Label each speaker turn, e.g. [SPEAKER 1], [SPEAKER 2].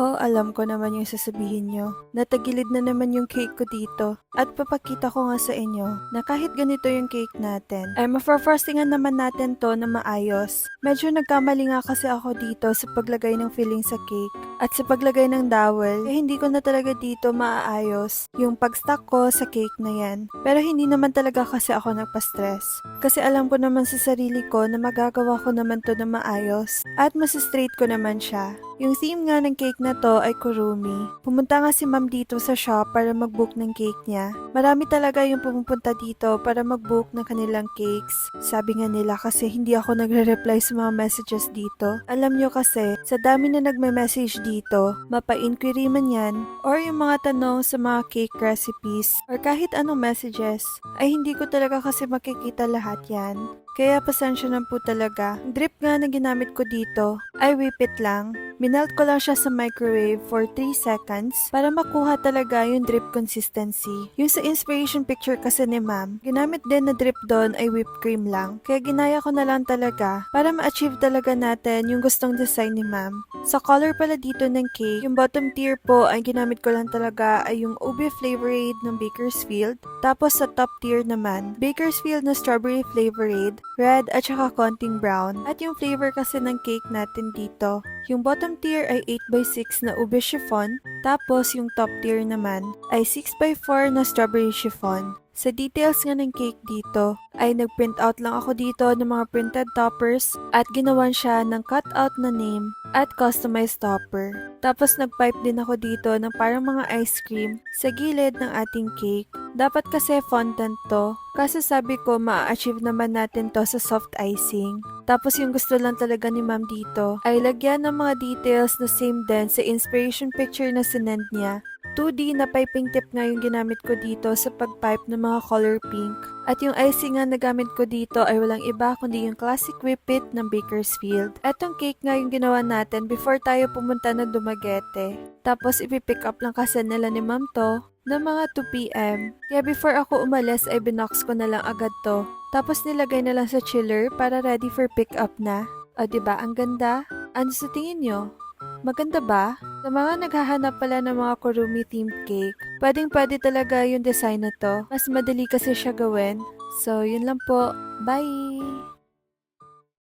[SPEAKER 1] Oo, alam ko naman yung sasabihin nyo. Natagilid na naman yung cake ko dito. At papakita ko nga sa inyo na kahit ganito yung cake natin, ay mafrostingan naman natin to na maayos. Medyo nagkamali nga kasi ako dito sa paglagay ng filling sa cake at sa paglagay ng dowel, kaya hindi ko na talaga dito maaayos yung pag-stack ko sa cake na yan. Pero hindi naman talaga kasi ako nagpa-stress. Kasi alam ko naman sa sarili ko na magagawa ko naman to na maayos at straight ko naman siya. Yung theme nga ng cake na to ay kurumi. Pumunta nga si ma'am dito sa shop para mag-book ng cake niya. Marami talaga yung pumupunta dito para mag-book ng kanilang cakes. Sabi nga nila kasi hindi ako nagre-reply sa mga messages dito. Alam nyo kasi, sa dami na nagme-message dito, mapa-inquiry man yan, or yung mga tanong sa mga cake recipes, or kahit anong messages, ay hindi ko talaga kasi makikita lahat yan. Kaya pasensya na po talaga. Drip nga na ginamit ko dito ay whip it lang. Minelt ko lang siya sa microwave for 3 seconds para makuha talaga yung drip consistency. Yung sa inspiration picture kasi ni ma'am, ginamit din na drip doon ay whipped cream lang. Kaya ginaya ko na lang talaga para ma-achieve talaga natin yung gustong design ni ma'am. Sa color pala dito ng cake, yung bottom tier po ay ginamit ko lang talaga ay yung ube flavorade ng Bakersfield. Tapos sa top tier naman, Bakersfield na strawberry flavorade, red at saka konting brown. At yung flavor kasi ng cake natin dito, yung bottom tier ay 8x6 na ube chiffon, tapos yung top tier naman ay 6x4 na strawberry chiffon. Sa details nga ng cake dito, ay nag-print out lang ako dito ng mga printed toppers at ginawan siya ng cut-out na name at customized topper. Tapos nag-pipe din ako dito ng parang mga ice cream sa gilid ng ating cake. Dapat kasi fondant to, kasi sabi ko ma-achieve naman natin to sa soft icing. Tapos yung gusto lang talaga ni ma'am dito ay lagyan ng mga details na same din sa inspiration picture na sinend niya 2D na piping tip nga yung ginamit ko dito sa pag-pipe ng mga color pink. At yung icing nga na gamit ko dito ay walang iba kundi yung classic whip it ng Bakersfield. Etong cake nga yung ginawa natin before tayo pumunta ng Dumaguete. Tapos ipipick up lang kasi nila ni ma'am to na mga 2pm. Kaya before ako umalis ay binox ko na lang agad to. Tapos nilagay na lang sa chiller para ready for pick up na. O ba diba, ang ganda? Ano sa tingin nyo? Maganda ba? Sa mga naghahanap pala ng mga kurumi themed cake, pwedeng pwede talaga yung design na to. Mas madali kasi siya gawin. So, yun lang po. Bye!